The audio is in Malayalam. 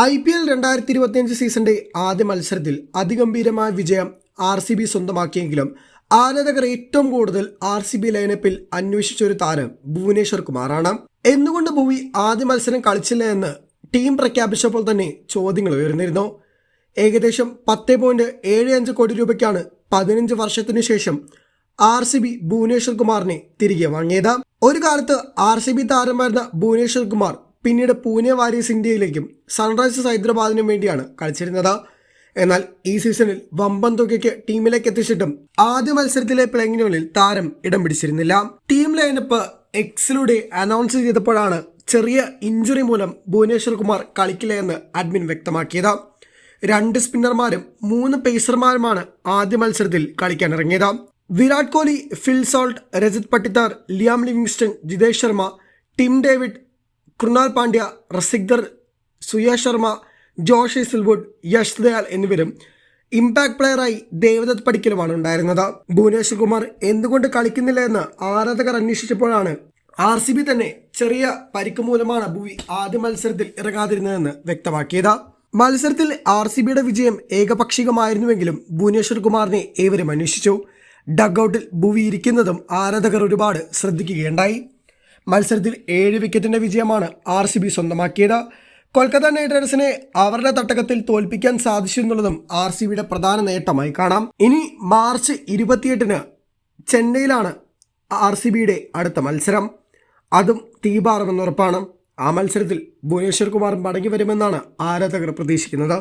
ഐ പി എൽ രണ്ടായിരത്തി ഇരുപത്തിയഞ്ച് സീസണിന്റെ ആദ്യ മത്സരത്തിൽ അതിഗംഭീരമായ വിജയം ആർ സി ബി സ്വന്തമാക്കിയെങ്കിലും ആരാധകർ ഏറ്റവും കൂടുതൽ ആർ സി ബി ലൈനപ്പിൽ അന്വേഷിച്ച ഒരു താരം ഭുവനേശ്വർ കുമാറാണ്. എന്തുകൊണ്ട് ഭൂവി ആദ്യ മത്സരം കളിച്ചില്ല എന്ന് ടീം പ്രഖ്യാപിച്ചപ്പോൾ തന്നെ ചോദ്യങ്ങൾ ഉയർന്നിരുന്നു. ഏകദേശം പത്ത് പോയിന്റ് ഏഴ് അഞ്ച് കോടി രൂപയ്ക്കാണ് പതിനഞ്ച് വർഷത്തിനു ശേഷം ആർ സി ബി ഭുവനേശ്വർ കുമാറിനെ തിരികെ വാങ്ങിയത്. ഒരു കാലത്ത് ആർ സി ബി താരമായിരുന്ന ഭുവനേശ്വർ കുമാർ പിന്നീട് പൂനെ വാരിയേഴ്സ് ഇന്ത്യയിലേക്കും സൺറൈസേഴ്സ് ഹൈദരാബാദിനും വേണ്ടിയാണ് കളിച്ചിരുന്നത്. എന്നാൽ ഈ സീസണിൽ വമ്പൻ തുകയ്ക്ക് ടീമിലേക്ക് എത്തിച്ചിട്ടും ആദ്യ മത്സരത്തിലെ പ്ലേയിങ്ങിനുള്ളിൽ താരം ഇടം പിടിച്ചിരുന്നില്ല. ടീം ലൈനപ്പ് എക്സിലൂടെ അനൗൺസ് ചെയ്തപ്പോഴാണ് ചെറിയ ഇഞ്ചുറി മൂലം ഭുവനേശ്വർ കുമാർ കളിക്കില്ല എന്ന് അഡ്മിൻ വ്യക്തമാക്കിയത്. രണ്ട് സ്പിന്നർമാരും മൂന്ന് പേസർമാരുമാണ് ആദ്യ മത്സരത്തിൽ കളിക്കാൻ ഇറങ്ങിയത്. Virat Kohli Phil Salt Rajat Patidar Liam Livingstone Jitesh Sharma Tim David Krunal Pandya Rasikh Dar Suyash Sharma Josh Hazlewood Yash Dayal എന്നിവരും ഇമ്പാക്ട് പ്ലെയറായി ദേവദത്ത് പടിക്കലുമാണ് ഉണ്ടായിരുന്നത്. ഭുവനേശ്വർ കുമാർ എന്തുകൊണ്ട് കളിക്കുന്നില്ല എന്ന് ആരാധകർ അന്വേഷിച്ചപ്പോഴാണ് ആർ സി ബി തന്നെ ചെറിയ പരിക്ക് മൂലമാണ് ഭുവി ആദ്യ മത്സരത്തിൽ ഇറങ്ങാതിരുന്നതെന്ന് വ്യക്തമാക്കിയത്. മത്സരത്തിൽ ആർ സി ബിയുടെ വിജയം ഏകപക്ഷികമായിരുന്നുവെങ്കിലും ഭുവനേശ്വർ കുമാറിനെ ഏവരും അന്വേഷിച്ചു. ഡഗ്ഔട്ടിൽ ഭൂവി ഇരിക്കുന്നതും ആരാധകർ ഒരുപാട് ശ്രദ്ധിക്കുകയുണ്ടായി. മത്സരത്തിൽ ഏഴ് വിക്കറ്റിന്റെ വിജയമാണ് ആർ സി ബി സ്വന്തമാക്കിയത്. കൊൽക്കത്ത നൈറ്റ് റൈഡേഴ്സിനെ അവരുടെ തട്ടകത്തിൽ തോൽപ്പിക്കാൻ സാധിച്ചു എന്നുള്ളതും ആർ സി ബിയുടെ പ്രധാന നേട്ടമായി കാണാം. ഇനി മാർച്ച് ഇരുപത്തിയെട്ടിന് ചെന്നൈയിലാണ് ആർ സി ബിയുടെ അടുത്ത മത്സരം. അതും തീപാറുമെന്നുറപ്പാണ്. ആ മത്സരത്തിൽ ഭുവനേശ്വർ കുമാർ മടങ്ങി വരുമെന്നാണ് ആരാധകർ പ്രതീക്ഷിക്കുന്നത്.